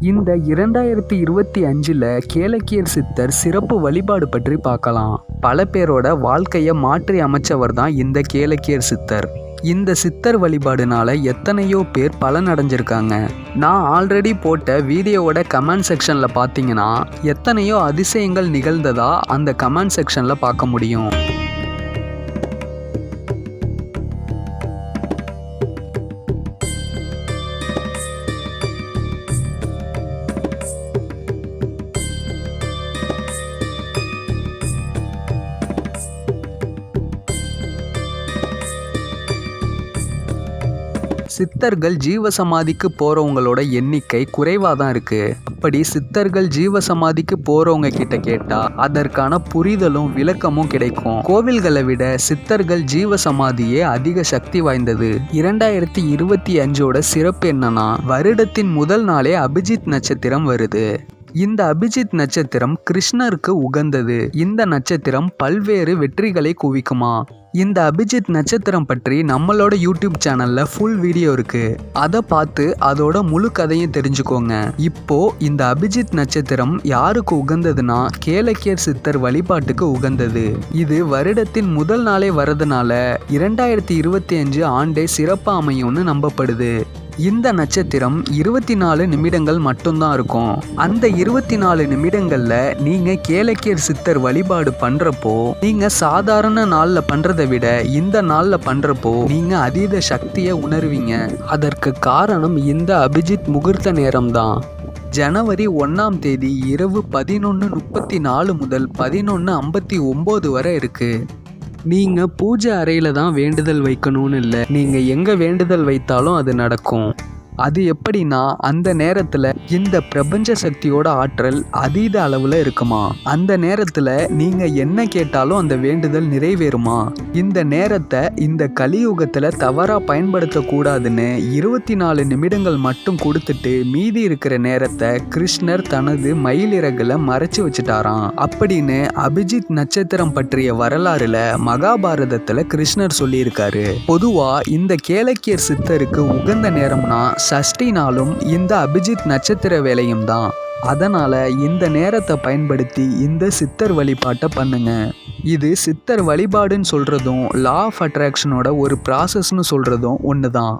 இந்த இரண்டாயிரத்தி இருபத்தி அஞ்சில் கேளக்கியர் சித்தர் சிறப்பு வழிபாடு பற்றி பார்க்கலாம். பல பேரோட வாழ்க்கையை மாற்றி அமைச்சவர் தான் இந்த கேளக்கியர் சித்தர். இந்த சித்தர் வழிபாடுனால எத்தனையோ பேர் பலன் அடைஞ்சிருக்காங்க நான் ஆல்ரெடி போட்ட வீடியோவோட கமெண்ட் செக்ஷனில் பார்த்தீங்கன்னா எத்தனையோ அதிசயங்கள் நிகழ்ந்ததா அந்த கமெண்ட் செக்ஷனில் பார்க்க முடியும். சித்தர்கள் ஜீவசமாதிக்கு போகிறவங்களோட எண்ணிக்கை குறைவாக தான் இருக்குது அப்படி சித்தர்கள் ஜீவசமாதிக்கு போகிறவங்க கிட்ட கேட்டால் அதற்கான புரிதலும் விளக்கமும் கிடைக்கும். கோவில்களை விட சித்தர்கள் ஜீவசமாதியே அதிக சக்தி வாய்ந்தது. இரண்டாயிரத்தி இருபத்தி அஞ்சோட சிறப்பு என்னன்னா வருடத்தின் முதல் நாளே அபிஜித் நட்சத்திரம் வருது. இந்த அபிஜித் நட்சத்திரம் கிருஷ்ணருக்கு உகந்தது. இந்த நட்சத்திரம் பல்வேறு வெற்றிகளை குவிக்குமா? இந்த அபிஜித் நட்சத்திரம் பற்றி நம்மளோட யூடியூப் சேனல்ல ஃபுல் வீடியோ இருக்கு. அதை பார்த்து அதோட முழு கதையும் தெரிஞ்சுக்கோங்க. இப்போ இந்த அபிஜித் நட்சத்திரம் யாருக்கு உகந்ததுன்னா கேலக்கியர் சித்தர் வழிபாட்டுக்கு உகந்தது. இது வருடத்தின் முதல் நாளே வரதுனால இரண்டாயிரத்தி இருபத்தி அஞ்சு ஆண்டே சிறப்பாக அமையும்னு நம்பப்படுது. இந்த நட்சத்திரம் இருபத்தி நாலு நிமிடங்கள் மட்டும்தான் இருக்கும். அந்த இருபத்தி நாலு நிமிடங்கள்ல நீங்க கேலக்கியர் சித்தர் வழிபாடு பண்றப்போ நீங்க சாதாரண நாள்ல பண்றதை விட இந்த நாளில் பண்ணுறப்போ நீங்கள் அதீத சக்தியை உணர்வீங்க. அதற்கு காரணம் இந்த அபிஜித் முகூர்த்த நேரம் தான் ஜனவரி ஒன்றாம் தேதி இரவு பதினொன்று முப்பத்தி நாலு முதல் பதினொன்று ஐம்பத்தி ஒம்பது வரை இருக்குது நீங்கள் பூஜை அறையில் தான் வேண்டுதல் வைக்கணும்னு இல்லை. நீங்கள் எங்கே வேண்டுதல் வைத்தாலும் அது நடக்கும். அது எப்படின்னா அந்த நேரத்தில் இந்த பிரபஞ்ச சக்தியோட ஆற்றல் அதீத அளவில் இருக்குமா? அந்த நேரத்தில் நீங்கள் என்ன கேட்டாலும் அந்த வேண்டுதல் நிறைவேறுமா? இந்த நேரத்தை இந்த கலியுகத்தில் தவறாக பயன்படுத்தக்கூடாதுன்னு இருபத்தி நாலு நிமிடங்கள் மட்டும் கொடுத்துட்டு மீதி இருக்கிற நேரத்தை கிருஷ்ணர் தனது மயிலிறகுல மறைச்சு வச்சுட்டாராம். அப்படின்னு அபிஜித் நட்சத்திரம் பற்றிய வரலாறுல மகாபாரதத்தில் கிருஷ்ணர் சொல்லியிருக்காரு. பொதுவாக இந்த கேளக்கியர் சித்தருக்கு உகந்த நேரம்னா சஷ்டி நாளும் இந்த அபிஜித் நட்சத்திர வேலையும் தான். அதனால் இந்த நேரத்தை பயன்படுத்தி இந்த சித்தர் வழிபாட்டை பண்ணுங்க. இது சித்தர் வழிபாடுன்னு சொல்கிறதும் லா ஆஃப் அட்ராக்ஷனோட ஒரு ப்ராசஸ்னு சொல்கிறதும் ஒன்று தான்